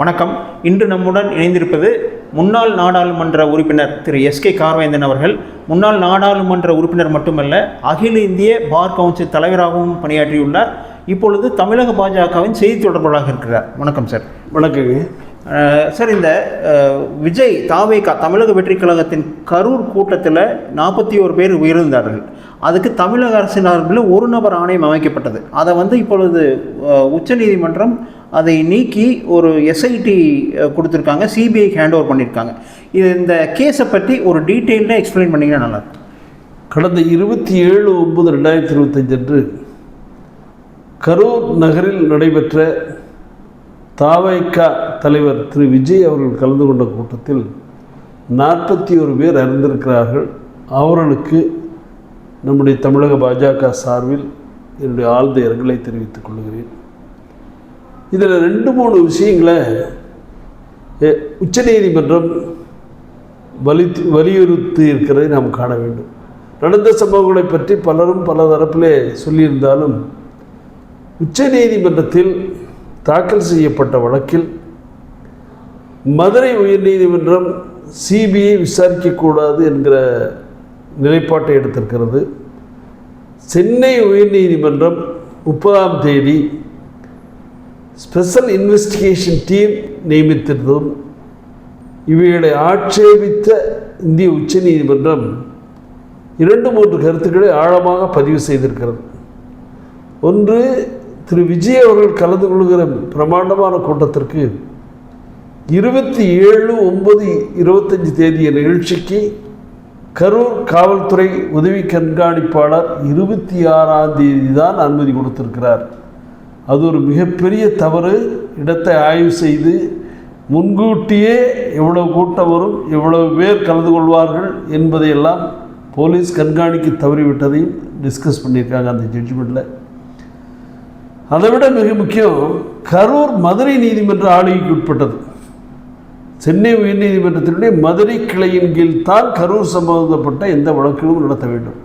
வணக்கம். இன்று நம்முடன் இணைந்திருப்பது முன்னாள் நாடாளுமன்ற உறுப்பினர் திரு எஸ்கே கார்வேந்தன் அவர்கள். முன்னாள் நாடாளுமன்ற உறுப்பினர் மட்டுமல்ல அகில இந்திய பார் கவுன்சில் தலைவராகவும் பணியாற்றியுள்ளார். இப்பொழுது தமிழக பாஜகவின் செய்தி தொடர்பாளராக இருக்கிறார். வணக்கம் சார். வணக்கங்க. சார் இந்த விஜய் தாவேகா தமிழக வெற்றிக் கழகத்தின் கரூர் கூட்டத்தில் நாற்பத்தி ஒரு பேர் உயிரிழந்தார்கள். அதுக்கு தமிழக அரசு சார்பில் ஒரு நபர் ஆணையம் அமைக்கப்பட்டது. அதை வந்து இப்பொழுது உச்சநீதிமன்றம் அதை நீக்கி ஒரு எஸ்ஐடி கொடுத்துருக்காங்க. சிபிஐ ஹேண்ட் ஓவர் பண்ணியிருக்காங்க இது இந்த கேஸை பற்றி ஒரு டீட்டெயில்டாக எக்ஸ்பிளைன் பண்ணிங்கன்னா நல்லாயிருக்கும். கடந்த இருபத்தி ஏழு ஒன்பது ரெண்டாயிரத்தி இருபத்தஞ்சு அன்று கரூர் நகரில் நடைபெற்ற தாவைக்கா தலைவர் திரு விஜய் அவர்கள் கலந்து கொண்ட கூட்டத்தில் நாற்பத்தி ஒரு பேர் அறிந்திருக்கிறார்கள் அவர்களுக்கு நம்முடைய தமிழக பாஜக சார்பில் என்னுடைய ஆழ்ந்த இரங்கலை தெரிவித்துக் கொள்கிறேன். இதில் ரெண்டு மூணு விஷயங்களை உச்ச உச்சநீதிமன்றம் வலி வலியுறுத்தி இருக்கிறதை நாம் காண வேண்டும். நடந்த சம்பவங்களை பற்றி பலரும் பல தரப்பிலே சொல்லியிருந்தாலும் உச்ச நீதிமன்றத்தில் தாக்கல் செய்யப்பட்ட வழக்கில் மதுரை உயர்நீதிமன்றம் சிபிஐ விசாரிக்கக்கூடாது என்கிற நிலைப்பாட்டை எடுத்திருக்கிறது. சென்னை உயர்நீதிமன்றம் முப்பதாம் தேதி ஸ்பெஷல் இன்வெஸ்டிகேஷன் டீம் நியமித்திருந்ததும் இவைகளை ஆட்சேபித்த இந்திய உச்ச நீதிமன்றம் இரண்டு மூன்று கருத்துக்களை ஆழமாக பதிவு செய்திருக்கிறது. ஒன்று திரு. விஜய் அவர்கள் கலந்து கொள்கிற பிரமாண்டமான கூட்டத்திற்கு இருபத்தி ஏழு ஒன்பது இருபத்தஞ்சி தேதிய நிகழ்ச்சிக்கு கரூர் காவல்துறை உதவி கண்காணிப்பாளர் இருபத்தி ஆறாம் தேதி தான் அனுமதி கொடுத்திருக்கிறார். அது ஒரு மிகப்பெரிய தவறு. இடத்தை ஆய்வு செய்து முன்கூட்டியே எவ்வளவு கூட்டம் வரும் எவ்வளவு பேர் கலந்து கொள்வார்கள் என்பதையெல்லாம் போலீஸ் கண்காணிக்க தவறிவிட்டதையும் டிஸ்கஸ் பண்ணியிருக்காங்க அந்த ஜட்ஜ்மெண்ட்டில் அதை விட மிக முக்கியம் கரூர் மதுரை நீதிமன்ற ஆளுகைக்கு உட்பட்டது. சென்னை உயர்நீதிமன்றத்தினுடைய மதுரை கிளையின் கீழ் தான் கரூர் சம்பந்தப்பட்ட எந்த வழக்கிலும் நடத்த வேண்டும்.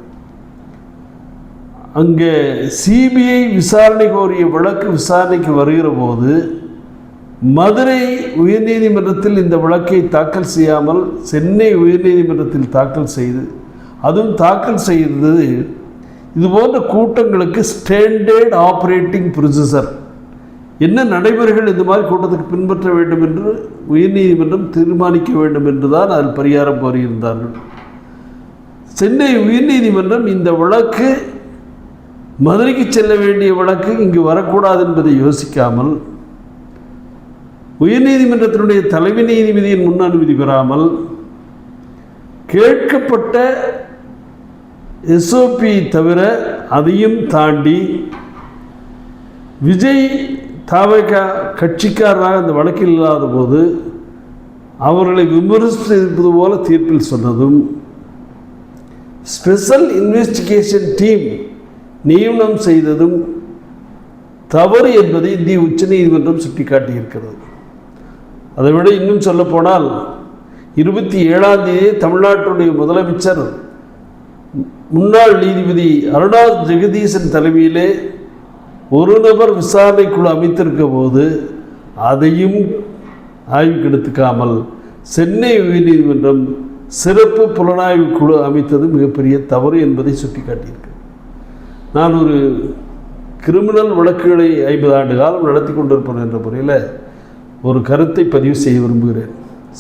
அங்கே சிபிஐ விசாரணை கோரிய வழக்கு விசாரணைக்கு வருகிற போது மதுரை உயர்நீதிமன்றத்தில் இந்த வழக்கை தாக்கல் செய்யாமல் சென்னை உயர்நீதிமன்றத்தில் தாக்கல் செய்து அதுவும் தாக்கல் செய்தது இது போன்ற கூட்டங்களுக்கு ஸ்டாண்டர்ட் ஆப்ரேட்டிங் ப்ரொசீஜர் என்ன நடைமுறைகள் இந்த மாதிரி கூட்டத்துக்கு பின்பற்ற வேண்டும் என்று உயர்நீதிமன்றம் தீர்மானிக்க வேண்டும் என்று தான் அதில் பரிகாரம் கோரியிருந்தார்கள். சென்னை உயர்நீதிமன்றம் இந்த வழக்கு மதுரைக்கு செல்ல வேண்டிய வழக்கு இங்கு வரக்கூடாது என்பதை யோசிக்காமல் உயர்நீதிமன்றத்தினுடைய தலைமை நீதிபதியின் முன் அனுமதி பெறாமல் கேட்கப்பட்ட எஸ்ஓபி தவிர அதையும் தாண்டி விஜய் தாவக கட்சிக்காரராக அந்த வழக்கில் இல்லாத போது அவர்களை விமர்சிப்பது போல தீர்ப்பில் சொன்னதும் ஸ்பெஷல் இன்வெஸ்டிகேஷன் டீம் நியமனம் செய்ததும் தவறு என்பதை இந்திய உச்சநீதிமன்றம் சுட்டிக்காட்டியிருக்கிறது. அதை விட இன்னும் சொல்லப்போனால் இருபத்தி ஏழாம் தேதி தமிழ்நாட்டுடைய முதலமைச்சர் முன்னாள் நீதிபதி அருணா ஜெகதீசன் தலைமையிலே ஒரு நபர் விசாரணை குழு அமைத்திருக்க போது அதையும் ஆய்வுக்கு எடுத்துக்காமல் சென்னை உயர்நீதிமன்றம் சிறப்பு புலனாய்வு குழு அமைத்தது மிகப்பெரிய தவறு என்பதை சுட்டிக்காட்டியிருக்கிறது. நான் ஒரு கிரிமினல் வழக்குகளை ஐம்பது ஆண்டு காலம் நடத்தி கொண்டிருப்பேன் என்ற முறையில் ஒரு கருத்தை பதிவு செய்ய விரும்புகிறேன்.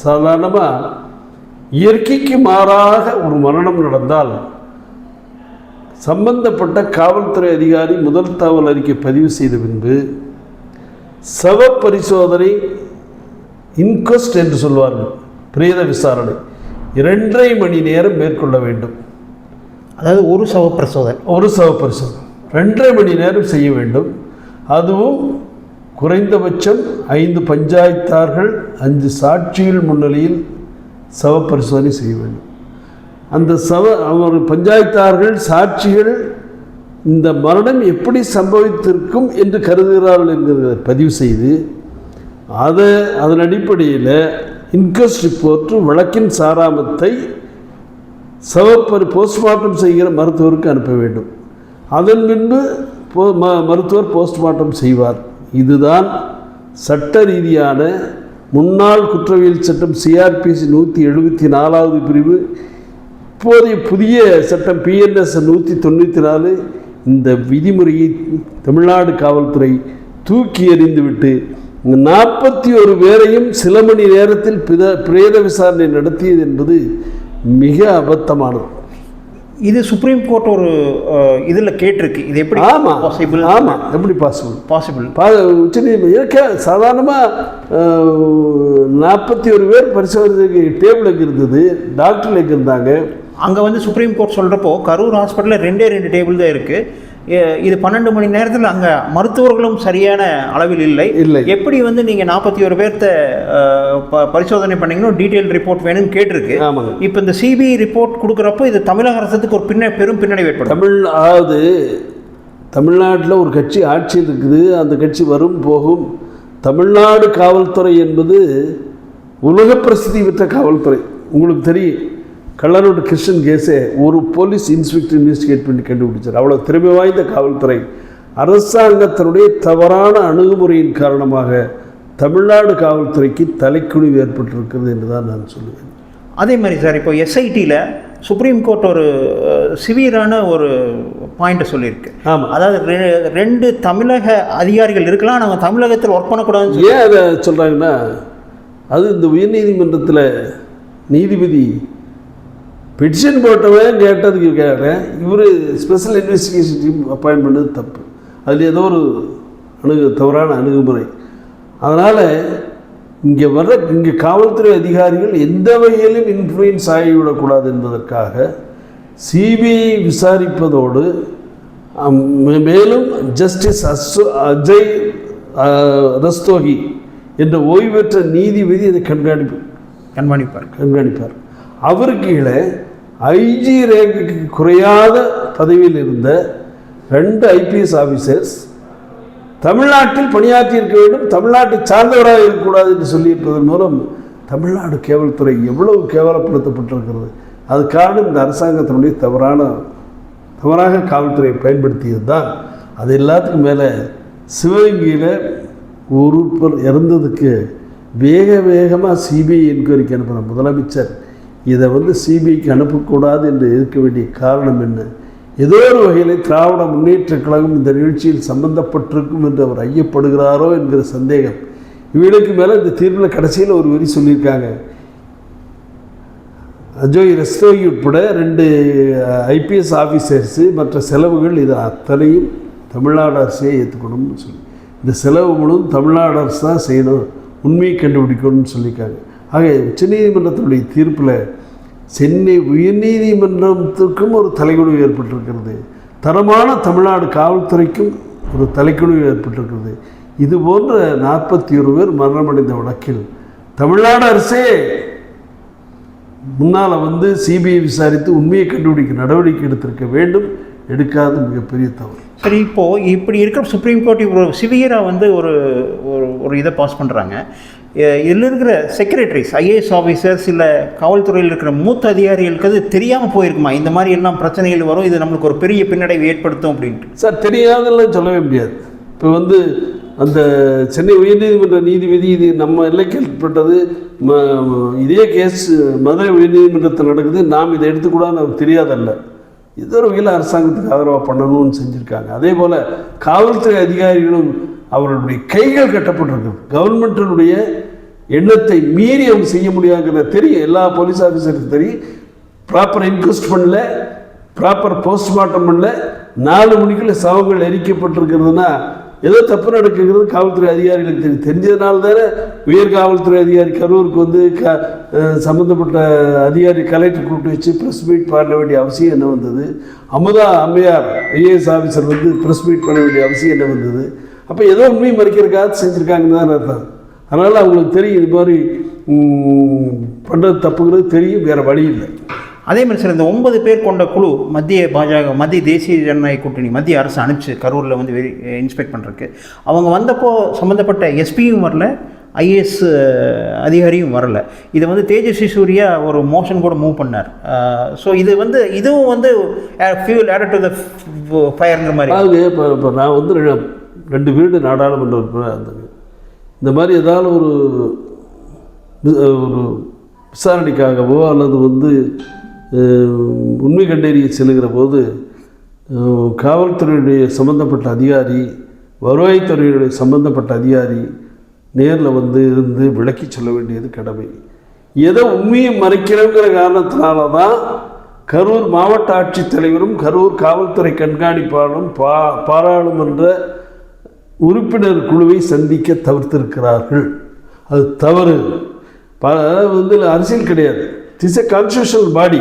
சாதாரணமாக இயற்கைக்கு மாறாக ஒரு மரணம் நடந்தால் சம்பந்தப்பட்ட காவல்துறை அதிகாரி முதல் தகவல் அறிக்கை பதிவு செய்த பின்பு சவ பரிசோதனை இன்கொஸ்ட் என்று சொல்வார்கள். பிரேத விசாரணை. இரண்டரை மணி நேரம் மேற்கொள்ள வேண்டும். அதாவது ஒரு சவ பிரசோதனை. ஒரு சவ பரிசோதனை. ரெண்டரை மணி நேரம் செய்ய வேண்டும். அதுவும் குறைந்தபட்சம் ஐந்து பஞ்சாயத்தார்கள் அஞ்சு சாட்சிகள் முன்னிலையில் சவ பரிசோதனை செய்ய வேண்டும். அந்த சவ அவர் பஞ்சாயத்தார்கள் சாட்சிகள் இந்த மரணம் எப்படி சம்பவித்திருக்கும் என்று கருதுகிறார்கள் என்கிறத பதிவு செய்து அதை அதன் அடிப்படையில் இன்கஸ்ட் ரிப்போர்ட்டு வழக்கின் சாராமத்தை சவப்பரி போஸ்ட்மார்ட்டம் செய்கிற மருத்துவருக்கு அனுப்ப வேண்டும். அதன் பின்பு போ ம மருத்துவர் போஸ்ட்மார்ட்டம் செய்வார். இதுதான் சட்ட ரீதியான முன்னாள் குற்றவியல் சட்டம் சிஆர்பிசி நூற்றி எழுபத்தி நாலாவது பிரிவு. இப்போதைய புதிய சட்டம் பிஎன்எஸ் நூற்றி தொண்ணூற்றி நாலு. இந்த விதிமுறையை தமிழ்நாடு காவல்துறை தூக்கி எறிந்துவிட்டு நாற்பத்தி ஒரு பேரையும் சில மணி நேரத்தில் பித பிரேத விசாரணை நடத்தியது என்பது மிக அபத்தமானது. இது சுப்ரீம் கோர்ட் ஒரு இதில் கேட்டிருக்கு. இது எப்படி ஆமாம் பாசிபிள் ஆமாம் எப்படி பாசிபிள் பாசிபிள் பா உச்சநீதிமன்றம் சாதாரணமாக நாற்பத்தி ஒரு பேர் பரிசோதனைக்கு டேபிள் எங்கே இருந்தது டாக்டர் எங்கே இருந்தாங்க அங்கே வந்து சுப்ரீம் கோர்ட் சொல்கிறப்போ கரூர் ஹாஸ்பிட்டலில் ரெண்டே ரெண்டு டேபிள் தான் இருக்குது இது பன்னெண்டு மணி நேரத்தில் அங்கே மருத்துவர்களும் சரியான அளவில் இல்லை. இல்லை. எப்படி வந்து நீங்கள் நாற்பத்தி ஒரு பேர்த்த பரிசோதனை பண்ணீங்கன்னா டீட்டெயில் ரிப்போர்ட் வேணும்னு கேட்டிருக்கு. ஆமாங்க. இப்போ இந்த சிபிஐ ரிப்போர்ட் கொடுக்குறப்போ இது தமிழக அரசுக்கு ஒரு பின்ன பெரும் பின்னடைவு ஏற்படும் தமிழ் அதாவது தமிழ்நாட்டில் ஒரு கட்சி ஆட்சியில் இருக்குது அந்த கட்சி வரும் போகும். தமிழ்நாடு காவல்துறை என்பது உலக பிரசித்தி பெற்ற காவல்துறை. உங்களுக்கு தெரியும். கள்ளரோடு கிருஷ்ணன் கேஸை ஒரு போலீஸ் இன்ஸ்பெக்டர் இன்வெஸ்டிகேட் பண்ணி கண்டுபிடிச்சார். அவ்வளோ திறமை வாய்ந்த காவல்துறை. அரசாங்கத்தினுடைய தவறான அணுகுமுறையின் காரணமாக தமிழ்நாடு காவல்துறைக்கு தலைக்குழிவு ஏற்பட்டிருக்கிறது என்று தான் நான் சொல்லுவேன். அதே மாதிரி சார் இப்போ எஸ்ஐடியில் சுப்ரீம் கோர்ட் ஒரு சிவியரான ஒரு பாயிண்ட்டை சொல்லியிருக்கு. ஆமாம் அதாவது ரெண்டு தமிழக அதிகாரிகள் இருக்கலாம் அவங்க தமிழகத்தில் ஒர்க் பண்ணக்கூடாதுன்னு ஏன் அதை சொல்கிறாங்கன்னா அது இந்த உயர்நீதிமன்றத்தில் நீதிபதி பெட்டிஷன் போட்டவன் கேட்டதுக்கு கேட்குறேன் இவர் ஸ்பெஷல் இன்வெஸ்டிகேஷன் டீம் அப்பாயின்ட் பண்ணது தப்பு. அதில் ஏதோ ஒரு அணுகு தவறான அணுகுமுறை. அதனால் இங்கே வர்ற இங்கே காவல்துறை அதிகாரிகள் எந்த வகையிலும் இன்ஃப்ளூயன்ஸ் ஆகிவிடக்கூடாது என்பதற்காக சிபிஐ விசாரிப்பதோடு மேலும் ஜஸ்டிஸ் அசு அஜய் ரஸ்தோகி என்ற ஓய்வு பெற்ற நீதிபதி இதை கண்காணிப்பு கண்காணிப்பார். கண்காணிப்பார். அவருக்கு கீழே ஐஜி ரேங்குக்கு குறையாத பதவியில் இருந்த ரெண்டு ஐபிஎஸ் ஆஃபீஸர்ஸ் தமிழ்நாட்டில் பணியாற்றி இருக்க வேண்டும் தமிழ்நாட்டை சார்ந்தவராக இருக்கக்கூடாது என்று சொல்லியிருப்பதன் மூலம் தமிழ்நாடு கேவல்துறை எவ்வளவு கேவலப்படுத்தப்பட்டிருக்கிறது. அது காரணம் இந்த அரசாங்கத்தினுடைய தவறான தவறாக காவல்துறையை பயன்படுத்தியது தான். அது எல்லாத்துக்கும் மேலே சிவகங்கையில் ஒரு இறந்ததுக்கு வேக வேகமாக சிபிஐ என்கொயரிக்கு அனுப்பின முதலமைச்சர் இதை வந்து சிபிஐக்கு அனுப்பக்கூடாது என்று இருக்க வேண்டிய காரணம் என்ன? ஏதோ ஒரு வகையில் திராவிட முன்னேற்ற கழகம் இந்த நிகழ்ச்சியில் சம்பந்தப்பட்டிருக்கும் என்று அவர் ஐயப்படுகிறாரோ என்கிற சந்தேகம். இவர்களுக்கு மேலே இந்த தீர்ப்பில் கடைசியில் ஒரு வரி சொல்லியிருக்காங்க. அஜோய் ரஸ்தோகி உட்பட ரெண்டு ஐபிஎஸ் ஆஃபீஸர்ஸு மற்ற செலவுகள் இது அத்தனையும் தமிழ்நாடு அரசே ஏற்றுக்கணும்னு சொல்லி. இந்த செலவு முழுவதும் தமிழ்நாடு அரசு தான் செய்யணும் உண்மையை கண்டுபிடிக்கணும்னு சொல்லியிருக்காங்க. ஆக உச்சநீதிமன்றத்தினுடைய தீர்ப்பில் சென்னை உயர்நீதிமன்றத்துக்கும் ஒரு தலைக்குழு ஏற்பட்டிருக்கிறது. தரமான தமிழ்நாடு காவல்துறைக்கும் ஒரு தலைக்குழு ஏற்பட்டிருக்கிறது. இது போன்ற நாற்பத்தி ஒரு பேர் மரணமடைந்த வழக்கில் தமிழ்நாடு அரசே முன்னால் வந்து சிபிஐ விசாரித்து உண்மையை கண்டுபிடிக்க நடவடிக்கை எடுத்திருக்க வேண்டும். எடுக்காத மிகப்பெரிய தவறு. சரி இப்போது இப்படி இருக்கிற சுப்ரீம் கோர்ட் ஒரு சிவியராக வந்து ஒரு ஒரு இதை பாஸ் பண்ணுறாங்க இதில் இருக்கிற செக்ரட்டரிஸ் ஐஏஎஸ் ஆஃபீஸர்ஸ் இல்லை காவல்துறையில் இருக்கிற மூத்த அதிகாரிகளுக்கு அது தெரியாமல் போயிருக்குமா? இந்த மாதிரி எல்லாம் பிரச்சனைகள் வரும் இது நம்மளுக்கு ஒரு பெரிய பின்னடைவு ஏற்படுத்தும் அப்படின்ட்டு. சார் தெரியாதெல்லாம் சொல்லவே முடியாது. இப்போ வந்து அந்த சென்னை உயர்நீதிமன்ற நீதிபதி இது நம்ம ம- ம- இதே கேஸ் மதுரை உயர்நீதிமன்றத்தில் நடக்குது நாம் இதை எடுத்துக்கூடாதுன்னு அவருக்கு தெரியாதல்ல. இது ஒரு வகையில் அரசாங்கத்துக்கு ஆதரவாக பண்ணணும்னு செஞ்சுருக்காங்க. அதே போல் காவல்துறை அதிகாரிகளும் அவர்களுடைய கைகள் கட்டப்பட்டிருக்கு. கவர்மெண்ட்டினுடைய எண்ணத்தை மீறி அவங்க செய்ய முடியாதுங்கிறது தெரியும். எல்லா போலீஸ் ஆஃபீஸருக்கும் தெரியும். ப்ராப்பர் இன்கொஸ்ட் பண்ணல ப்ராப்பர் போஸ்ட்மார்ட்டம் பண்ணல. நாலு மணிக்குள்ள சவங்கள் எரிக்கப்பட்டிருக்கிறதுனா ஏதோ தப்பு நடக்குங்கிறது காவல்துறை அதிகாரிகளுக்கு தெரியும். தெரிஞ்சதுனால தானே உயர் காவல்துறை அதிகாரி கரூருக்கு வந்து க சம்மந்தப்பட்ட அதிகாரி கலெக்டர் கூப்பிட்டு வச்சு ப்ரெஸ் மீட் பண்ண வேண்டிய அவசியம் என்ன வந்தது? அமுதா அம்மையார் ஐஏஎஸ் ஆஃபீஸர் வந்து ப்ரெஸ் மீட் பண்ண வேண்டிய அவசியம் என்ன வந்தது? அப்போ ஏதோ உண்மையை மறைக்கிறதுக்காக செஞ்சுருக்காங்கன்னு தான் அர்த்தம். அதனால் அவங்களுக்கு தெரியும் இது மாதிரி பண்ணுறது தப்புங்கிறது தெரியும் வேறு வழி இல்லை. அதே மாதிரி சார் இந்த ஒன்பது பேர் கொண்ட குழு மத்திய பாஜக மத்திய தேசிய ஜனநாயக கூட்டணி மத்திய அரசு அனுப்பிச்சு கரூரில் வந்து வெரி இன்ஸ்பெக்ட் பண்ணுறதுக்கு அவங்க வந்தப்போ சம்மந்தப்பட்ட எஸ்பியும் வரல ஐஏஎஸ் அதிகாரியும் வரல. இதை வந்து தேஜஸ்வி சூர்யா ஒரு மோஷன் கூட மூவ் பண்ணார். ஸோ இது வந்து இதுவும் வந்து ஃபியூல் ஆட் டு த ஃபயருங்கிற மாதிரி. அதாவது இப்போ இப்போ நான் வந்து ரெண்டு வீடு நாடாளுமன்ற உறுப்பினராக இருந்தேங்க. இந்த மாதிரி ஏதாவது ஒரு ஒரு விசாரணைக்காகவோ அல்லது வந்து உண்மை கண்டறிய செல்லுகிற போது காவல்துறையுடைய சம்பந்தப்பட்ட அதிகாரி வருவாய்த்துறையுடைய சம்பந்தப்பட்ட அதிகாரி நேரில் வந்து இருந்து விளக்கி சொல்ல வேண்டியது கடமை. எதை உண்மையை மறைக்கிறோங்கிற காரணத்தினால தான் கரூர் மாவட்ட ஆட்சித்தலைவரும் கரூர் காவல்துறை கண்காணிப்பாளரும் பா பாராளுமன்ற உறுப்பினர் குழுவை சந்திக்க தவிர்த்திருக்கிறார்கள். அது தவறு. ப வந்து அரசியல் கிடையாது. இட்ஸ் எ கான்ஸ்டியூஷனல் பாடி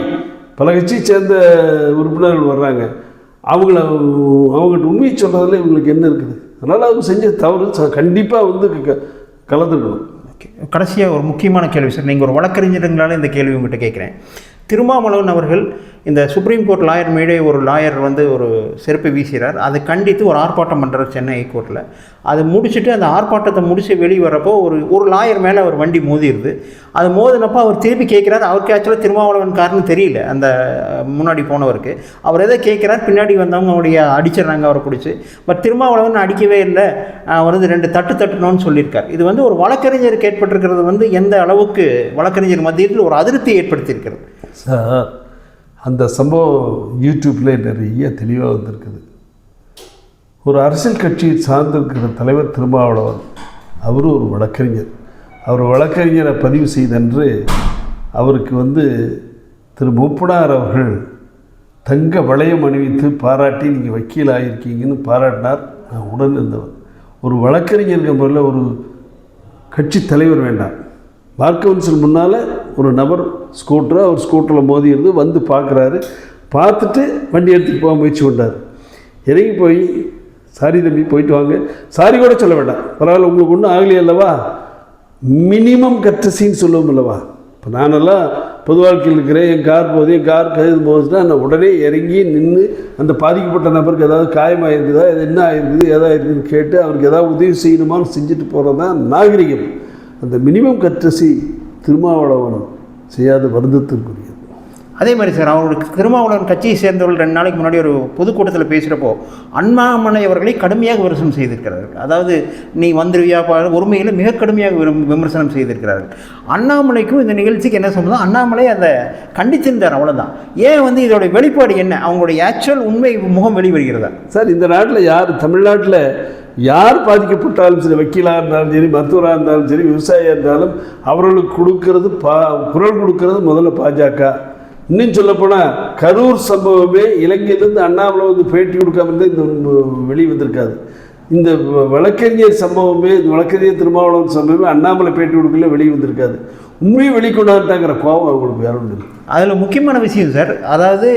பல கட்சியை சேர்ந்த உறுப்பினர்கள் வர்றாங்க. அவங்கள அவங்ககிட்ட உண்மையை சொல்கிறதுல இவங்களுக்கு என்ன இருக்குது? அதனால் அவங்க செஞ்ச தவறு கண்டிப்பாக வந்து க- கலந்துக்கணும். கடைசியாக ஒரு முக்கியமான கேள்வி சார். நீங்கள் ஒரு வழக்கறிஞருங்களால இந்த கேள்வி உங்கள்கிட்ட கேட்குறேன். திருமாவளவன் அவர்கள் இந்த சுப்ரீம் கோர்ட் லாயர் மேலே ஒரு லாயர் வந்து ஒரு செருப்பை வீசுகிறார் அதை கண்டித்து ஒரு ஆர்ப்பாட்டம் பண்ணுறார் சென்னை ஹைகோர்ட்டில் அதை முடிச்சுட்டு அந்த ஆர்ப்பாட்டத்தை முடிச்சு வெளியே வரப்போ ஒரு ஒரு லாயர் மேலே அவர் வண்டி மோதிடுது. அது மோதினப்போ அவர் திருப்பி கேட்குறாரு. அவருக்கு ஆக்சுவலாக திருமாவளவன் காரணம் தெரியல. அந்த முன்னாடி போனவருக்கு. அவர் எதை கேட்குறார். பின்னாடி வந்தவங்க அவருடைய அடிச்சிடுறாங்க அவரை பிடிச்சி. பட் திருமாவளவன் அடிக்கவே இல்லை. அவர் வந்து ரெண்டு தட்டு தட்டணும்னு சொல்லியிருக்கார். இது வந்து ஒரு வழக்கறிஞருக்கு ஏற்பட்டிருக்கிறது வந்து எந்த அளவுக்கு வழக்கறிஞர் மத்தியத்தில் ஒரு அதிருப்தியை ஏற்படுத்தியிருக்கிறது. சார் அந்த சம்பவம் யூடியூப்பில் நிறைய தெளிவாக வந்திருக்குது. ஒரு அரசியல் கட்சியை சார்ந்திருக்கிற தலைவர் திருமாவளவன் அவரும் ஒரு வழக்கறிஞர். அவர் வழக்கறிஞரை பதிவு செய்தன்று அவருக்கு வந்து திரு. மூப்பனார் அவர்கள் தங்க வளையம் அணிவித்து பாராட்டி நீங்கள் வக்கீல் ஆகியிருக்கீங்கன்னு பாராட்டினார். நான் உடன் இருந்தவர் ஒரு வழக்கறிஞர்கள் முதல்ல ஒரு கட்சி தலைவர் வேண்டாம். பார் கவுன்சில் முன்னால் ஒரு நபர் ஸ்கூட்டரு அவர் ஸ்கூட்டரில் மோதி இருந்து வந்து பார்க்குறாரு. பார்த்துட்டு வண்டி எடுத்துகிட்டு போக முயற்சி பண்ணார் இறங்கி போய் சாரி தம்பி போயிட்டு வாங்க. சாரி கூட சொல்ல வேண்டாம். பரவாயில்ல உங்களுக்கு ஒன்றும் ஆகலையே அல்லவா? மினிமம் கட்டசின்னு சொல்லுவோம் அல்லவா? இப்போ நானெல்லாம் பொது வாழ்க்கையில் இருக்கிறேன். என் கார் போகுது என் கார் கழுது போகுதுன்னா நான் உடனே இறங்கி நின்று அந்த பாதிக்கப்பட்ட நபருக்கு ஏதாவது காயமாயிருக்குதா இது என்ன ஆயிருக்குது எதாவது இருக்குதுன்னு கேட்டு அவருக்கு ஏதாவது உதவி செய்யணுமான்னு செஞ்சுட்டு போகிறது தான் நாகரிகம். அந்த மினிமம் கட்டசி திருமாவளவன். செய்யாத வருத்தத்திற்குரியது. அதே மாதிரி சார் அவருக்கு திருமாவளவன் கட்சியை சேர்ந்தவர்கள் ரெண்டு நாளைக்கு முன்னாடி ஒரு பொதுக்கூட்டத்தில் பேசுகிறப்போ அண்ணாமலை அவர்களை கடுமையாக விமர்சனம் செய்திருக்கிறார்கள். அதாவது நீ வந்துருவியா ஒருமையில் மிக கடுமையாக விமர்சனம் செய்திருக்கிறார்கள். அண்ணாமலைக்கும் இந்த நிகழ்ச்சிக்கு என்ன சொல்லுதோ அண்ணாமலை அதை கண்டித்திருந்தார் அவ்வளோதான் ஏன் வந்து இதோட வெளிப்பாடு என்ன? அவங்களுடைய ஆக்சுவல் உண்மை முகம் வெளிவருகிறதா? சார் இந்த நாட்டில் யார்? தமிழ்நாட்டில் யார் பாதிக்கப்பட்டாலும் சரி வக்கீலாக இருந்தாலும் சரி மருத்துவராக இருந்தாலும் சரி விவசாயியாக இருந்தாலும் அவர்களுக்கு கொடுக்கறது பா குரல் கொடுக்கறது முதல்ல பாஜக. இன்னும் சொல்லப்போனால் கரூர் சம்பவமே இலங்கையிலேருந்து அண்ணாமலை வந்து பேட்டி கொடுக்காம இருந்தால் இந்த வெளியே வந்திருக்காது இந்த வழக்கறிஞர் சம்பவமே இந்த வழக்கறிஞர் திருமாவளவன் சம்பவமே அண்ணாமலை பேட்டி கொடுக்கல வெளியே வந்திருக்காது உண்மையை வெளிக்கொண்டாட்டாங்கிற கோபம் அவங்களுக்கு வேற ஒன்று இல்லை. அதில் முக்கியமான விஷயம் சார். அதாவது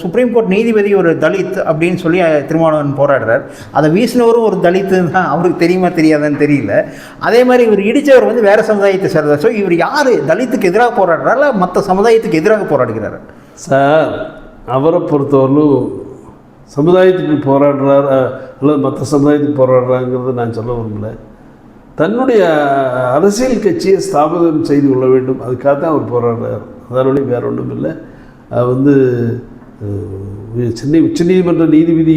சுப்ரீம் கோர்ட் நீதிபதி ஒரு தலித் அப்படின்னு சொல்லி திருமாவளவன் போராடுறார். அதை வீசினவரும் ஒரு தலித்து தான் அவருக்கு தெரியுமா தெரியாதான்னு தெரியல. அதே மாதிரி இவர் இடித்தவர் வந்து வேறு சமுதாயத்தை சேர்ந்தார் ஸோ இவர் யார்? தலித்துக்கு எதிராக போராடுறாரா? மற்ற சமுதாயத்துக்கு எதிராக போராடுகிறார்? சார் அவரை பொறுத்தவரையிலும் சமுதாயத்துக்கு போராடுறார்? அல்லது மற்ற சமுதாயத்துக்கு போராடுறாங்கிறத நான் சொல்ல விரும்பல. தன்னுடைய அரசியல் கட்சியை ஸ்தாபகம் செய்து கொள்ள வேண்டும். அதுக்காக தான் அவர் போராடுறார். அதனுடைய வேற ஒன்றும் இல்லை. அது வந்து சென்னை உச்சநீதிமன்ற நீதிபதி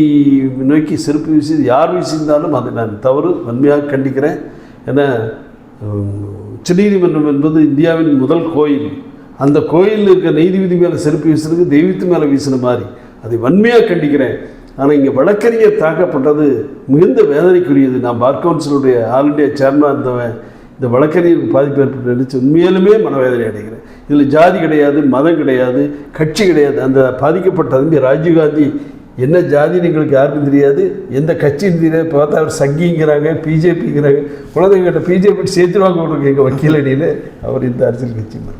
நோக்கி செருப்பு வீசி யார் வீசியிருந்தாலும் அதை நான் தவறு வன்மையாக கண்டிக்கிறேன் ஏன்னா உச்சநீதிமன்றம் என்பது இந்தியாவின் முதல் கோயில். அந்த கோயிலில் இருக்க நீதிபதி மேலே செருப்பு வீசுறதுக்கு தெய்வத்து மேலே வீசின மாதிரி. அதை வன்மையாக கண்டிக்கிறேன். ஆனால் இங்கே வழக்கறிஞர் தாக்கப்பட்டது மிகுந்த வேதனைக்குரியது. நான் பார் கவுன்சிலுடைய ஆல் இண்டியா சேர்மனாக இருந்தவன் இந்த வழக்கறிஞருக்கு பாதிப்பு ஏற்பட்டு நினைச்சு உண்மையிலுமே மனவேதனை அடைகிறேன். இதில் ஜாதி கிடையாது மதம் கிடையாது கட்சி கிடையாது. அந்த பாதிக்கப்பட்ட தம்பி ராஜீவ்காந்தி என்ன ஜாதின்னு எங்களுக்கு யாருக்கும் தெரியாது. எந்த கட்சின்னு தெரியாது. இப்போ பார்த்தா அவர் சங்கிங்கிறாங்க பிஜேபிங்கிறாங்க. குழந்தைங்கிட்ட பிஜேபி சேர்த்துருவாங்க எங்கள் வக்கீல் அணியில் அவர் இந்த அரசியல் கட்சி மாதிரி.